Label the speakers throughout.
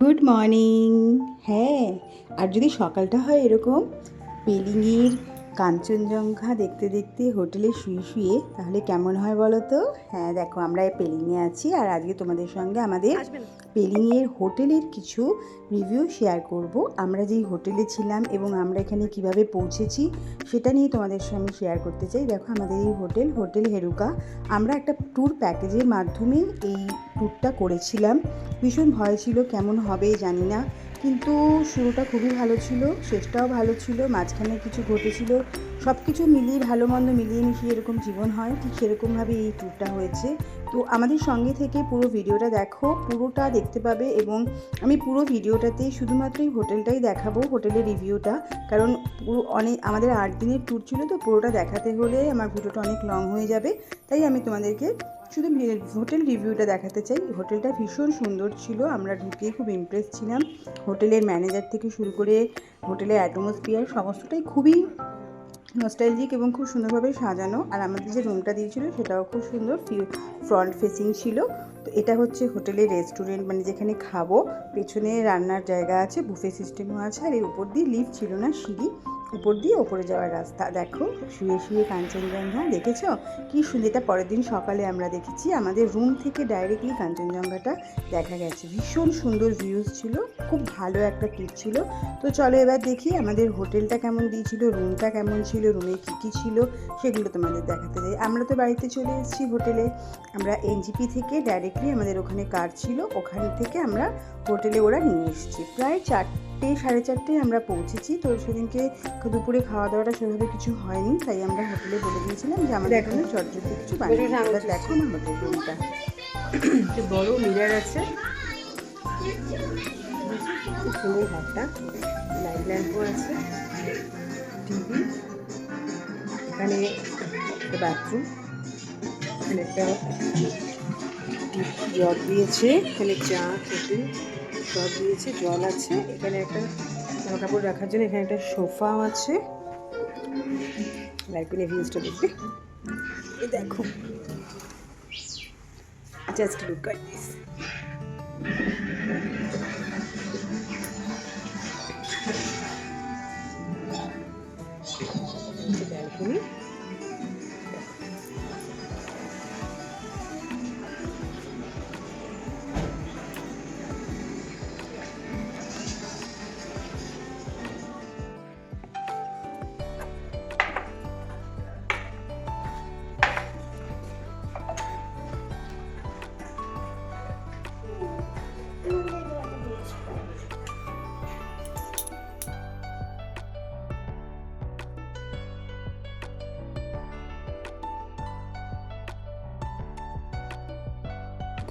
Speaker 1: Good morning হ্যাঁ আর যদি সকালটা হয় এরকম পেলিংয়ের কাঞ্চনজঙ্ঘা দেখতে দেখতে হোটেলে শুয়ে শুয়ে তাহলে কেমন হয় বলো তো? হ্যাঁ দেখো আমরা এই পেলিংয়ে আছি আর আজকে তোমাদের সঙ্গে আমাদের পেলিংয়ের হোটেলের কিছু রিভিউ শেয়ার করব। আমরা যেই হোটেলে ছিলাম এবং আমরা এখানে কীভাবে পৌঁছেছি সেটা নিয়ে তোমাদের সঙ্গে শেয়ার করতে চাই। দেখো আমাদের এই হোটেল হোটেল হেরুকা। আমরা একটা ট্যুর প্যাকেজের মাধ্যমে এই ট্যুরটা করেছিলাম। ভীষণ ভয় ছিল কেমন হবে জানি না। কিন্তু শুরুটা খুবই ভালো ছিল শেষটাও ভালো ছিল মাঝখানে কিছু ঘটেছিল। সব কিছু মিলিয়ে, ভালো মন্দ মিলিয়ে মিশিয়ে এরকম জীবন হয়, ঠিক সেরকমভাবে এই ট্যুরটা হয়েছে। তো আমাদের সঙ্গে থেকে পুরো ভিডিওটা দেখো, পুরোটা দেখতে পাবে এবং আমি পুরো ভিডিওটাতে শুধুমাত্র এই হোটেলটাই দেখাবো, হোটেলের রিভিউটা কারণ পুরো অনেক, আমাদের আট দিনের ট্যুর ছিল তো, পুরোটা দেখাতে হলে আমার ভিডিওটা অনেক লং হয়ে যাবে। তাই আমি তোমাদেরকে শুধু হোটেল রিভিউটা দেখাতে চাই। হোটেলটা ভীষণ সুন্দর ছিল, আমরা ঢুকেই খুব ইমপ্রেস ছিলাম। হোটেলের ম্যানেজার থেকে শুরু করে হোটেলের অ্যাটমসফিয়ার সমস্তটাই খুবই নস্টাইলজিক এবং খুব সুন্দরভাবে সাজানো। আর আমাদের যে রুমটা দিয়েছিল সেটাও খুব সুন্দর ফ্রন্ট ফেসিং ছিল। তো এটা হচ্ছে হোটেলের রেস্টুরেন্ট মানে যেখানে খাব। পেছনে রান্নার জায়গা আছে বুফে সিস্টেমও আছে, আর এর উপর দিয়ে লিফট ছিল না, সিঁড়ি। উপর দিয়ে ওপরে যাওয়ার রাস্তা। দেখো, শুয়ে শুয়ে কাঞ্চনজঙ্ঘা, দেখেছ? কি সুন্দর, এটা পরের দিন সকালে আমরা দেখেছি। আমাদের রুম থেকে ডাইরেক্টলি কাঞ্চনজঙ্ঘাটা দেখা গেছে। ভীষণ সুন্দর ভিউজ ছিল, খুব ভালো একটা ট্রিপ ছিল। তো চলো এবার দেখি আমাদের হোটেলটা কেমন দিয়েছিল রুমটা কেমন ছিল রুমে কী কী ছিল, সেগুলো তোমাদের দেখাতে যাই আমরা তো বাড়িতে চলে এসেছি হোটেলে। আমরা এনজিপি থেকে ডাইরেক্টলি আমাদের ওখানে কার ছিল, ওখান থেকে আমরা হোটেলে ওরা নিয়ে এসেছি। প্রায় চারটে সাড়ে চারটে আমরা পৌঁছেছি। তো সেদিনকে দুপুরে খাওয়া দাওয়াটা সেভাবে কিছু হয়নি তাই আমরা হোটেলে বলে দিয়েছিলাম যে আমাদের এখানে চটজটি কিছু বানিয়ে দেখো আমার হোটেল রুমটা।
Speaker 2: একটা বড় মিরার আছে। খুব সুন্দর ঘরটা লাইট ল্যাম্পও আছে। টিভি। এখানে বাথরুম। এখানে একটা জগ দিয়েছে। এখানে চা কফি সব দিয়েছে, জল আছে। এখানে একটা জামা কাপড় রাখার জন্য এখানে একটা সোফাও আছে। লাইফিনে ভিউজটা দেখবে। দেখো। Just look at this balcony.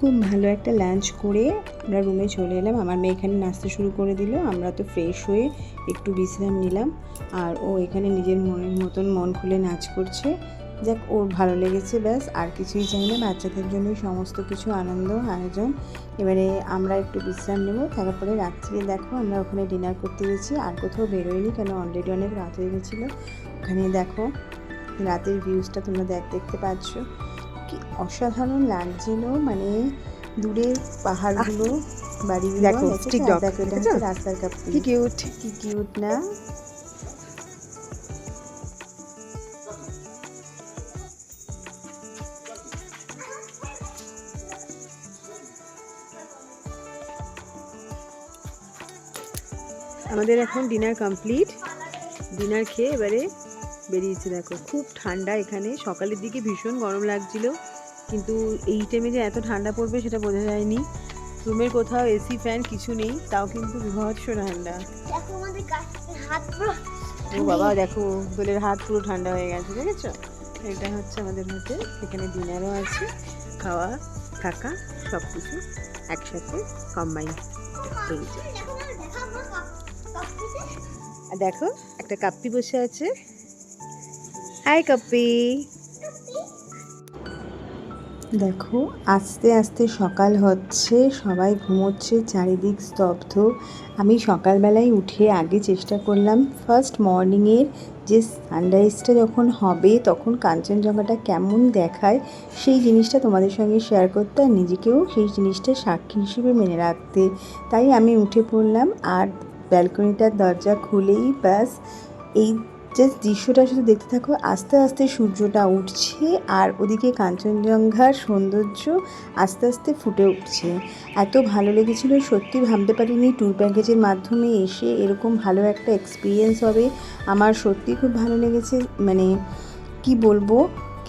Speaker 1: খুব ভালো একটা লাঞ্চ করে আমরা রুমে চলে এলাম। আমার মেয়ে এখানে নাচতে শুরু করে দিল। আমরা তো ফ্রেশ হয়ে একটু বিশ্রাম নিলাম। আর ও এখানে নিজের মনের মতন মন খুলে নাচ করছে। যাক, ওর ভালো লেগেছে ব্যাস। আর কিছুই চাই না। বাচ্চাদের জন্যই সমস্ত কিছু আনন্দ, আয়োজন। এবারে আমরা একটু বিশ্রাম নেব। তারপরে রাত্রিরে দেখো, আমরা ওখানে ডিনার করতে গেছি। আর কোথাও বেরোয়নি কেন? অলরেডি অনেক রাত হয়ে গেছিল। ওখানে দেখো, রাতের ভিউজটা তোমরা দেখ, দেখতে পাচ্ছ। কি? অসাধারণ লাগছিল মানে দূরের পাহাড়গুলো বাড়িগুলো
Speaker 2: দেখো?
Speaker 1: হচ্ছে রাস্তার
Speaker 2: কি কিউট
Speaker 1: কি কিউট না?
Speaker 2: আমাদের এখন ডিনার কমপ্লিট ডিনার খেয়ে এবারে বেরিয়েছে দেখো। খুব ঠান্ডা এখানে। সকালের দিকে ভীষণ গরম লাগছিল। কিন্তু এই টাইমে যে এত ঠান্ডা পড়বে সেটা বোঝা যায়নি। রুমের কোথাও এসি ফ্যান কিছু নেই তাও কিন্তু বিভৎস ঠান্ডা।
Speaker 3: দেখো আমাদের হাত পুরো
Speaker 2: ও বাবা দেখো দোলের হাত পুরো ঠান্ডা হয়ে গেছে দেখেছ? এটা হচ্ছে আমাদের হোটেল এখানে ডিনারও আছে খাওয়া থাকা সব কিছু একসাথে কম্বাইন
Speaker 3: দেখো
Speaker 2: একটা কাপ্পি বসে আছে। হাই কাপ্পি
Speaker 1: দেখো, আস্তে আস্তে সকাল হচ্ছে, সবাই ঘুমোচ্ছে, চারিদিক স্তব্ধ। আমি সকালবেলায় উঠে আগে চেষ্টা করলাম ফার্স্ট মর্নিংয়ের যে সানরাইজটা যখন হবে, তখন কাঞ্চনজঙ্ঘাটা কেমন দেখায়, সেই জিনিসটা তোমাদের সঙ্গে শেয়ার করতে আর নিজেকেও সেই জিনিসটা সাক্ষী হিসেবে মেনে রাখতে। তাই আমি উঠে পড়লাম আর ব্যালকনিটার দরজা খুলেই ব্যাস, এই জাস্ট দৃশ্যটা শুধু দেখতে থাকো, আস্তে আস্তে সূর্যটা উঠছে আর ওদিকে কাঞ্চনজঙ্ঘার সৌন্দর্য আস্তে আস্তে ফুটে উঠছে। এত ভালো লেগেছিল, সত্যি ভাবতে পারিনি ট্যুর প্যাকেজের মাধ্যমে এসে এরকম ভালো একটা এক্সপিরিয়েন্স হবে। আমার সত্যি খুব ভালো লেগেছে মানে কি বলব?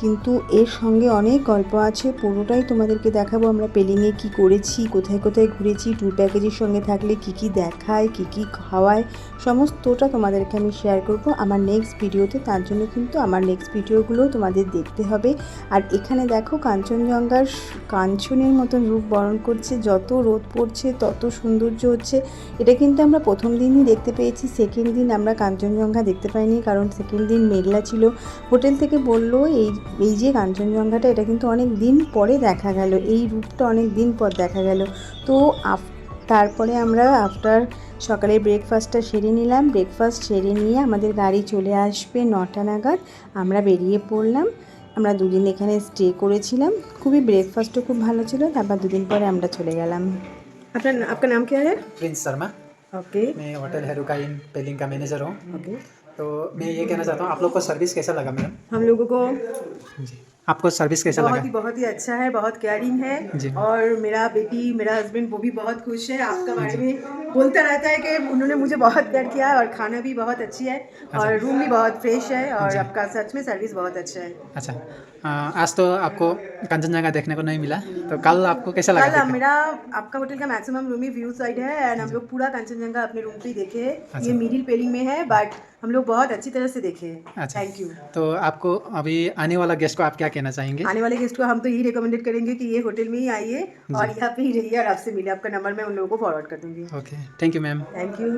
Speaker 1: কিন্তু এর সঙ্গে অনেক গল্প আছে। পুরোটাই তোমাদেরকে দেখাবো আমরা পেলিংয়ে কি করেছি, কোথায় কোথায় ঘুরেছি ট্যুর প্যাকেজের সঙ্গে থাকলে কি কি দেখায়, কি কি খাওয়ায়, সমস্তটা তোমাদেরকে আমি শেয়ার করব আমার নেক্সট ভিডিওতে তার জন্য কিন্তু আমার নেক্সট ভিডিওগুলোও তোমাদের দেখতে হবে। আর এখানে দেখো কাঞ্চনজঙ্ঘার কাঞ্চনের মতন রূপ বরণ করছে, যত রোদ পড়ছে, তত সৌন্দর্য হচ্ছে। এটা কিন্তু আমরা প্রথম দিনই দেখতে পেয়েছি সেকেন্ড দিন আমরা কাঞ্চনজঙ্ঘা দেখতে পাইনি, কারণ সেকেন্ড দিন মেঘলা ছিল। হোটেল থেকে বলল, এই এই যে কাঞ্চনজঙ্ঘাটা এটা কিন্তু অনেক দিন পরে দেখা গেল এই রূপটা অনেক দিন পর দেখা গেল তো আফ তারপরে আমরা আফটার সকালে ব্রেকফাস্টটা সেরে নিলাম ব্রেকফাস্ট সেরে নিয়ে আমাদের গাড়ি চলে আসবে নটা নাগাদ আমরা বেরিয়ে পড়লাম আমরা দুদিন এখানে স্টে করেছিলাম খুবই ব্রেকফাস্টও খুব ভালো ছিল তারপর দুদিন পরে আমরা চলে গেলাম
Speaker 2: আপনার आपका नाम क्या है
Speaker 4: प्रिंस शर्मा
Speaker 2: ओके
Speaker 4: मैं होटल हेरुका इन पेलिंग का मैनेजर हूँ
Speaker 2: ओके
Speaker 4: तो मैं ये कहना चाहता हूँ आप लोग को सर्विस कैसा लगा मैडम
Speaker 2: हम लोगों को
Speaker 4: जी। आपको सर्विस कैसा
Speaker 2: बहुत
Speaker 4: लगा?
Speaker 2: ही बहुत ही अच्छा है बहुत केयरिंग है और मेरा बेटी मेरा हस्बैंड वो भी बहुत खुश है। आपका बारे में बोलता रहता है कि उन्होंने मुझे बहुत प्यार किया और खाना भी बहुत अच्छी है और रूम भी बहुत फ्रेश है और आपका सच में सर्विस बहुत अच्छा है।
Speaker 4: अच्छा। आज तो आपको कंचनजंगा देखने को नहीं मिला। तो कल आपको कैसा लगा
Speaker 2: कल मेरा आपका होटल का मैक्सिमम रूम ही व्यू साइड है एंड हम लोग पूरा कंचनजंगा अपने रूम पे ही देखे।
Speaker 4: अच्छा।
Speaker 2: ये मिडिल पेलिंग में है बट हम लोग बहुत अच्छी तरह से देखे। हैं
Speaker 4: अच्छा।
Speaker 2: थैंक यू
Speaker 4: तो आपको अभी आने वाला गेस्ट को आप क्या कहना चाहेंगे?
Speaker 2: आने वाले गेस्ट को हम तो यही रिकमेंडेड करेंगे कि ये होटल में ही आइए और यहाँ पे ही रहिए और आपसे मिले आपका नंबर मैं उन लोगों को फॉरवर्ड कर दूँगी।
Speaker 4: Okay thank you ma'am
Speaker 2: thank you